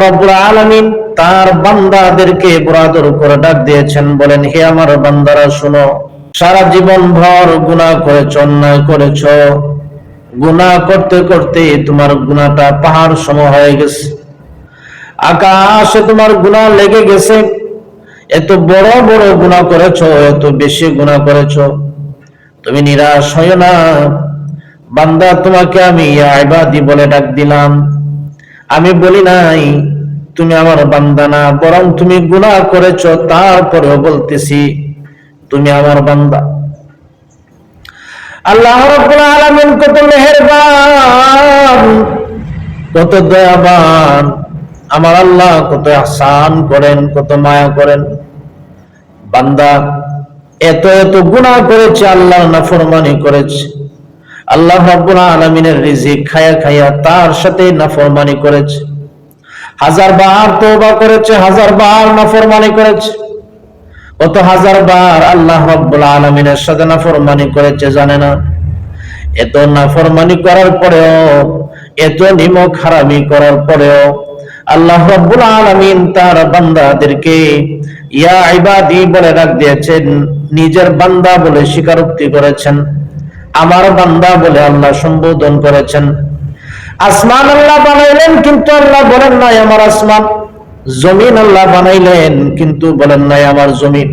রাব্বুল আলামিন তার বান্দাদেরকে বরাদর করে ডাক দিয়েছেন, বলেন, হে আমার বান্দারা, শুনো, সারা জীবন ভর গুনাহ করেছ, অন্যায় করেছ। গুনাহ করতে করতে তোমার গুনাহটা পাহাড় সম হয়ে গেছে। আকাশে তোমার গুনাহ লেগে গেছে। এত বড় বড় গুনাহ করেছ, এত বেশি গুনাহ করেছ। তুমি নিরাশ হয় না। বান্দা, তোমাকে আমি ইয়া ইবাদি বলে ডাক দিলাম। আমি বলি নাই, তুমি আমার বান্দা না, বরং তুমি গুনাহ করেছ, তারপরেও বলতেছি, তুমি আমার বান্দা। আল্লাহ রাব্বুল আলামিন কত মেহেরবান, কত দয়াবান, আমার আল্লাহ কত আসান করেন, কত মায়া করেন। বান্দা, এত এত গুনাহ করেছে, আল্লাহর নাফরমানি করেছে। আল্লাহ রাব্বুল আলামিনের রিজিক খায়া খায়া তার সাথে নাফরমানি করেছে। হাজার বার তওবা করেছে হাজার বার নাফরমানি করেছে। কত হাজার বার আল্লাহ রাব্বুল আলামিনের সাথে নাফরমানি করেছে জানে না? এত নাফরমানি করার পরেও, এত নিমক হারামি করার পরেও আল্লাহ রাব্বুল আলামিন তার বান্দাদেরকে, ইয়া ইবাদি বলে ডাক দিয়েছেন, নিজের বান্দা বলে স্বীকারোক্তি করেছেন। আমার বান্দা বলে আল্লাহ সম্বোধন করেছেন। আসমান আল্লাহ বানাইলেন, কিন্তু আল্লাহ বলেন নাই আমার আসমান। জমিন আল্লাহ বানাইলেন, কিন্তু বলেন নাই আমার জমিন।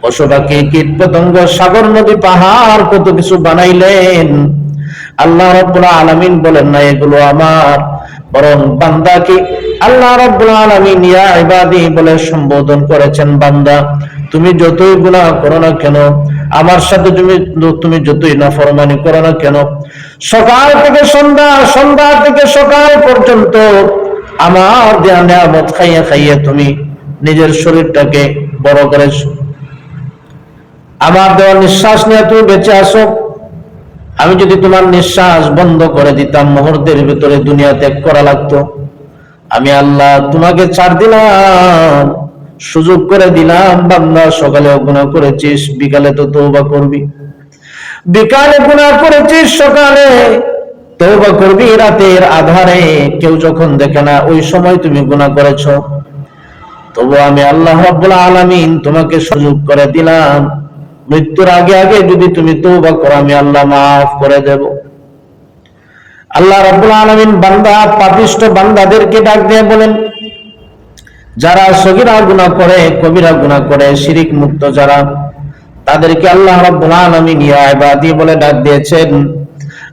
পশু কীট পতঙ্গ সাগর, নদী, পাহাড় কত কিছু বানাইলেন? আল্লাহ রব্বুল আলামিন বলেন না এগুলো আমার। বরং বান্দাকে আল্লাহ রব্বুল আলামিন ইয়া ইবাদি বলে সম্বোধন করেছেন বান্দা। তুমি যতই গুনাহ করো না কেন, আমার সাথে তুমি তুমি যতই নাফরমানি করো না কেন, সকাল থেকে সন্ধ্যা সন্ধ্যা থেকে সকাল পর্যন্ত আমার দেয়া নিয়ামত খাইয়ে খাইয়ে তুমি নিজের শরীরটাকে বড় করেছ আমার দেওয়া নিঃশ্বাস নিয়ে তুমি বেঁচে আসো। আমি যদি তোমার নিঃশ্বাস বন্ধ করে দিতাম, মুহূর্তের ভিতরে দুনিয়া ত্যাগ করা লাগতো। আমি আল্লাহ তোমাকে ছাড় দিলাম। সুযোগ করে দিলাম, বান্দা, সকালে গুণা করেছিস, বিকালে তো তৌবা করবি। বিকালে গুণা করেছিস, সকালে তৌবা করবি, রাতের আধারে কেউ যখন দেখে না, ওই সময় তুমি গুণা করেছ। তবু আমি আল্লাহ রাব্বুল আলামিন তোমাকে সুযোগ করে দিলাম। মৃত্যুর আগে আগে যদি তুমি তৌবা করো, আমি আল্লাহ মাফ করে দেব। আল্লাহ রাব্বুল আলামিন বান্দা, পাপিষ্ট বান্দাদেরকে ডাক দিয়ে বলেন যারা সগীরা গুনাহ করে কবিরা গুনাহ করে শিরিক মুক্ত যারা তাদেরকে আল্লাহ রাব্বুল আলামিন ইয়া ইবাদি বলে ডাক দিয়েছেন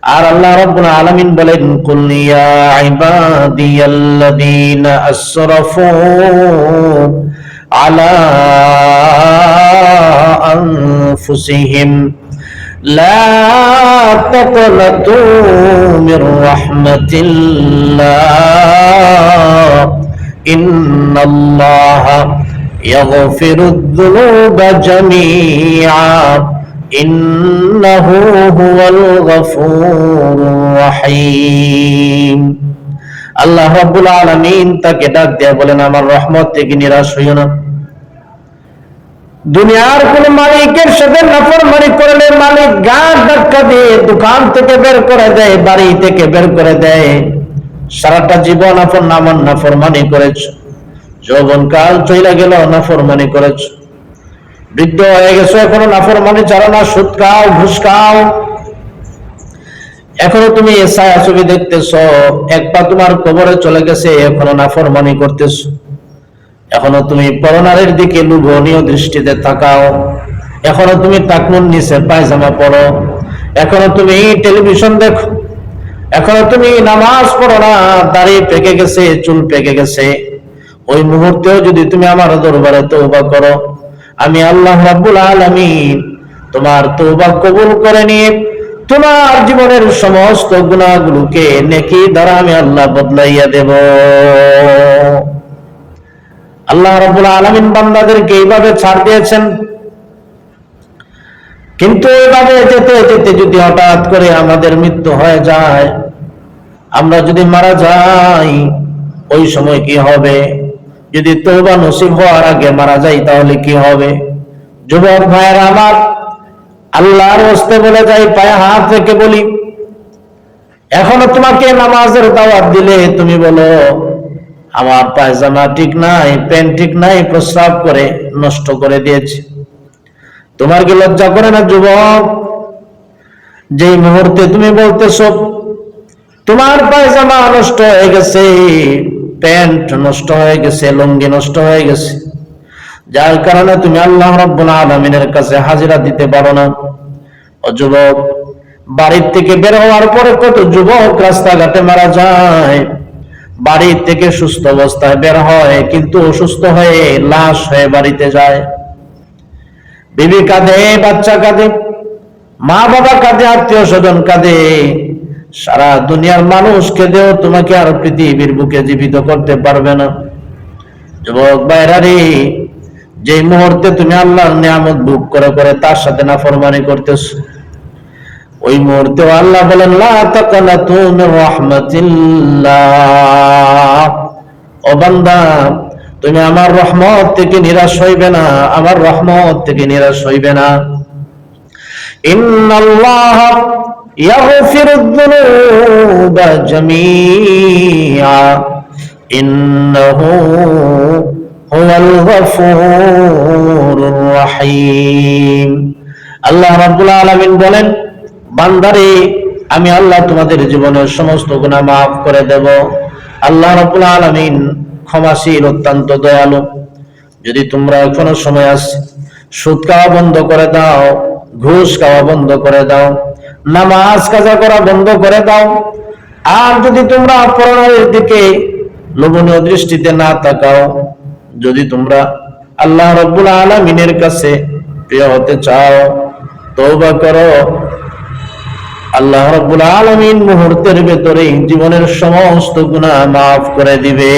আর আল্লাহ রাব্বুল আলামিন বলেন কুল ইয়া ইবাদিয়াল্লাযীনা আসরাফু আলা আনফুসিহিম لا تقنطوا من رحمة الله إن الله يغفر الذنوب جميعا إنه هو الغفور الرحيم আল্লাহ রাব্বুল আলামিন তাকে ডাক দিয়ে বলেন আমার রহমত থেকে নিরাশ হইও না দুনিয়ার কোন মালিকের সাথে নাফরমানি করলে মালিক গাছ ধাক্কা দিয়ে দোকান থেকে বের করে দেয় বাড়ি থেকে বের করে দেয় সারাটা জীবন আপন নামন নাফরমানি করেছ। যৌবন কাল চইলা গেল, নাফরমানি করেছ। বৃদ্ধ হয়ে গেছো, এখনও নাফরমানি চালো না, সুদ খাও, ঘুষ খাও। এখনও তুমি এসআই ছবি দেখতেছ, এক পা তোমার কবরে চলে গেছে, এখনও নাফরমানি করতেছো। এখনও তুমি পরনারের দিকে লুভনীয় দৃষ্টিতে তাকাও। এখনও তুমি টাকনুন নিচে পায়জামা পড়ো এখনও তুমি টেলিভিশন দেখো। এখনও তুমি নামাজ পড়ো না, দাড়ি পেকে গেছে, চুল পেকে গেছে। ওই মুহূর্তেও যদি তুমি আমার দরবারে তৌবা করো, আমি আল্লাহ রাব্বুল আলামিন তোমার তৌবা কবুল করে নিয়ে তোমার জীবনের সমস্ত গুণাগুলোকে নেকি দ্বারা আমি আল্লাহ বদলাইয়া দেব। আল্লাহ রাব্বুল আলামিন বান্দাদেরকে এইভাবে ছাড় দিয়েছেন। কিন্তু এইভাবে যেতে যেতে যদি হঠাৎ করে আমাদের মৃত্যু হয়ে যায় আমরা যদি মারা যাই, ওই সময় কি হবে? যদি তৌবা নসিব হওয়ার আগে মারা যাই, তাহলে কি হবে? যুবক ভাইয়েরা আমার, আল্লাহর হস্তে বলে যাই, পায়ে হাত রেখে বলি, এখনও তোমাকে নামাজের দাওয়াত দিলে তুমি বলো, আমার পায়জামা ঠিক নাই, প্যান্ট ঠিক নাই, প্রস্রাব করে নষ্ট করে দিয়েছে। তোমার কি লজ্জা করে না যুবক? যেই মুহূর্তে তুমি বলতেছো তোমার পায়জামা নষ্ট হয়ে গেছে, প্যান্ট নষ্ট হয়ে গেছে, লুঙ্গি নষ্ট হয়ে গেছে। যার কারণে তুমি আল্লাহ রব্বুল আলমিনের কাছে হাজিরা দিতে পারো না। ও যুবক, বাড়ির থেকে বের হওয়ার পরে কত যুবক রাস্তাঘাটে মারা যায়। বাড়ির থেকে সুস্থ অবস্থায় বের হয়, কিন্তু অসুস্থ হয়ে লাশ হয়ে বাড়িতে যায়। বিবি কাঁদে, বাচ্চা কাঁদে মা বাবা কাঁদে আত্মীয় স্বজন কাঁদে। সারা দুনিয়ার মানুষ কেঁদেও তোমাকে আর পৃথিবীর বুকে জীবিত করতে পারবে না। যুবক বাইরারি যে মুহূর্তে তুমি আল্লাহর নিয়ামত বুক করে করে তার সাথে না ফরমানি করতেছ, ওই মুহূর্তে আল্লাহ বলেন, লা তাকানাতু মির রাহমাতিল্লাহ। ও বান্দা, তুমি আমার রহমত থেকে নিরাশ হইবে না, আমার রহমত থেকে নিরাশ হইবে না। ইন্নাল্লাহ ইয়াগফিরু যুনুবা জামিআ, ইন্নাহু হুয়াল গফুরুর রহিম। আল্লাহ রাব্বুল আলামিন বলেন, বান্দারে, আমি আল্লাহ তোমাদের জীবনের সমস্ত গুনাহ মাফ করে দেব। আল্লাহ রাব্বুল আলামিন ক্ষমাশীল, অত্যন্ত দয়ালু। যদি তোমরা এখনও সময় আছে সুদ খাওয়া বন্ধ করে দাও, ঘুষ খাওয়া বন্ধ করে দাও নামাজ কাজা করা বন্ধ করে দাও। আর যদি তোমরা অপরাধের দিকে লোভনীয় দৃষ্টিতে না তাকাও, যদি তোমরা আল্লাহ রব্বুল আলমিনের কাছে প্রিয় হতে চাও তৌবা করো। আল্লাহ রব্বুল আলমিন মুহূর্তের ভেতরে জীবনের সমস্ত গুণা মাফ করে দিবে